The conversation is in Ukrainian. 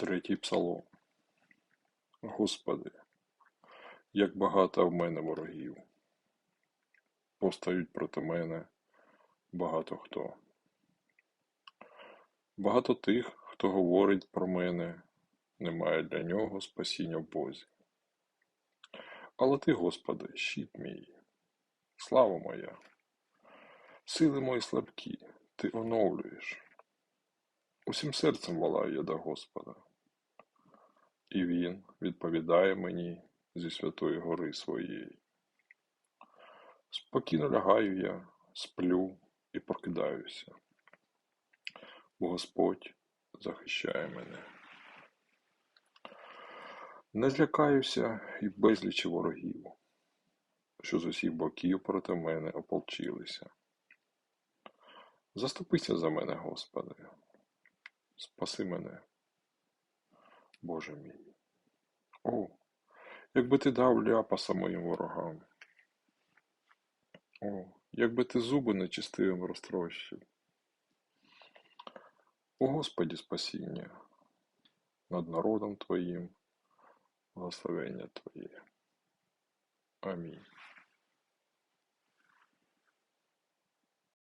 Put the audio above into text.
Третій псалом. Господи, як багато в мене ворогів. Повстають проти мене багато хто. Багато тих, хто говорить про мене, немає для нього спасіння в Бозі. Але ти, Господи, щит мій, слава моя, сили мої слабкі, ти оновлюєш. Усім серцем волаю я до Господа, і Він відповідає мені зі святої гори своєї. Спокійно лягаю я, сплю і прокидаюся, бо Господь захищає мене. Не злякаюся і безлічі ворогів, що з усіх боків проти мене ополчилися. Заступися за мене, Господи, спаси мене, Боже мій. О, якби ти дав ляпаса моїм ворогам. О, якби ти зуби нечистивим розтрощив. О Господі спасіння над народом Твоїм, благословення Твоє. Амінь.